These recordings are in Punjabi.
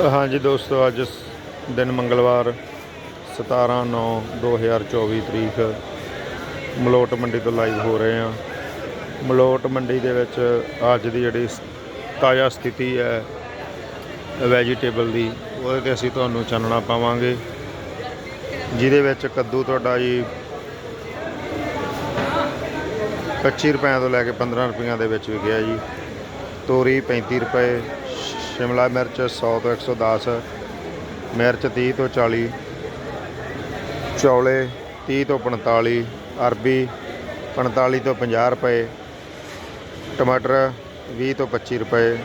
ਹਾਂਜੀ ਦੋਸਤੋ, ਅੱਜ ਦਿਨ ਮੰਗਲਵਾਰ 17 9 2024 ਤਰੀਕ। ਮਲੋਟ ਮੰਡੀ ਤੋਂ ਲਾਈਵ ਹੋ ਰਹੇ ਹਾਂ। ਮਲੋਟ ਮੰਡੀ ਦੇ ਵਿੱਚ ਅੱਜ ਦੀ ਜਿਹੜੀ ਤਾਜ਼ਾ ਸਥਿਤੀ ਹੈ ਵੈਜੀਟੇਬਲ ਦੀ, ਉਹਦੇ ਤੇ ਅਸੀਂ ਤੁਹਾਨੂੰ ਚਾਨਣਾ ਪਾਵਾਂਗੇ। ਜਿਹਦੇ ਵਿੱਚ ਕੱਦੂ ਤੁਹਾਡਾ ਜੀ 25 ਰੁਪਏ ਤੋਂ ਲੈ ਕੇ 15 ਰੁਪਈਆਂ ਦੇ ਵਿੱਚ ਵਿਕਿਆ ਜੀ। ਤੋਰੀ 35 ਰੁਪਏ ਸ਼ਿਮਲਾ ਮਿਰਚ 100 ਤੋਂ 110 ਮਿਰਚ 30 ਤੋਂ 40 ਚੌਲੇ 30 ਤੋਂ 45 ਅਰਬੀ 45 ਤੋਂ 50 ਰੁਪਏ ਟਮਾਟਰ 20 ਤੋਂ 25 ਰੁਪਏ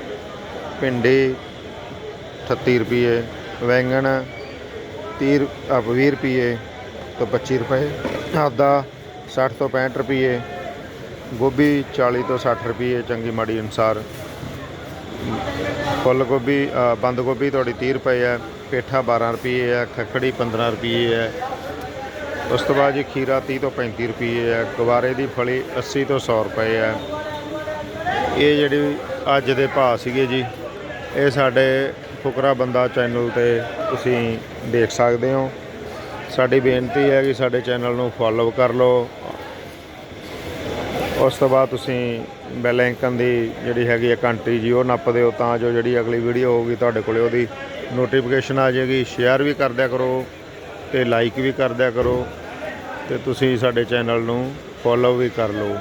ਭਿੰਡੀ 38 ਰੁਪਏ ਵੈਂਗਣ 30 ਰੁ- ਅ, 20 ਰੁਪਏ ਤੋਂ 25 ਰੁਪਏ ਆਦਾ 60 ਤੋਂ 65 ਰੁਪਏ ਗੋਭੀ 40 ਤੋਂ 60 ਰੁਪਏ ਚੰਗੀ ਮਾੜੀ ਅਨੁਸਾਰ। ਫੁੱਲ ਗੋਭੀ ਬੰਦ ਗੋਭੀ ਤੁਹਾਡੀ 30 ਰੁਪਏ ਹੈ, ਪੇਠਾ 12 ਰੁਪਏ ਹੈ, ਖੱਖੜੀ 15 ਰੁਪਏ ਹੈ। ਉਸ ਤੋਂ ਬਾਅਦ ਜੀ ਖੀਰਾ 30 ਤੋਂ 35 ਰੁਪਏ ਹੈ, ਗਵਾਰੇ ਦੀ ਫਲੀ 80 ਤੋਂ 100 ਰੁਪਏ ਹੈ। ਇਹ ਜਿਹੜੀ ਅੱਜ ਦੇ ਭਾਅ ਸੀਗੇ ਜੀ, ਇਹ ਸਾਡੇ ਫੁਕਰਾ ਬੰਦਾ ਚੈਨਲ ਤੇ ਤੁਸੀਂ ਦੇਖ ਸਕਦੇ ਹੋ। ਸਾਡੀ ਬੇਨਤੀ ਹੈ ਕਿ ਸਾਡੇ ਚੈਨਲ ਨੂੰ ਫੋਲੋ ਕਰ ਲਓ ਉਸ ਤੋਂ ਬਾਅਦ ਤੁਸੀਂ ਬੈਲ ਆਈਕਨ ਦੀ ਜਿਹੜੀ ਹੈਗੀ ਹੈ ਘੰਟੀ ਜੀ, ਉਹ ਨੱਪ ਦਿਓ ਤਾਂ ਜੋ ਜਿਹੜੀ ਅਗਲੀ ਵੀਡੀਓ ਹੋਊਗੀ ਤੁਹਾਡੇ ਕੋਲੇ ਉਹਦੀ ਨੋਟੀਫਿਕੇਸ਼ਨ ਆ ਜਾਏਗੀ। ਸ਼ੇਅਰ ਵੀ ਕਰਦਿਆ ਕਰੋ ਤੇ ਲਾਈਕ ਵੀ ਕਰਦਿਆ ਕਰੋ ਤੇ ਤੁਸੀਂ ਸਾਡੇ ਚੈਨਲ ਨੂੰ ਫੋਲੋ ਵੀ ਕਰ ਲਓ।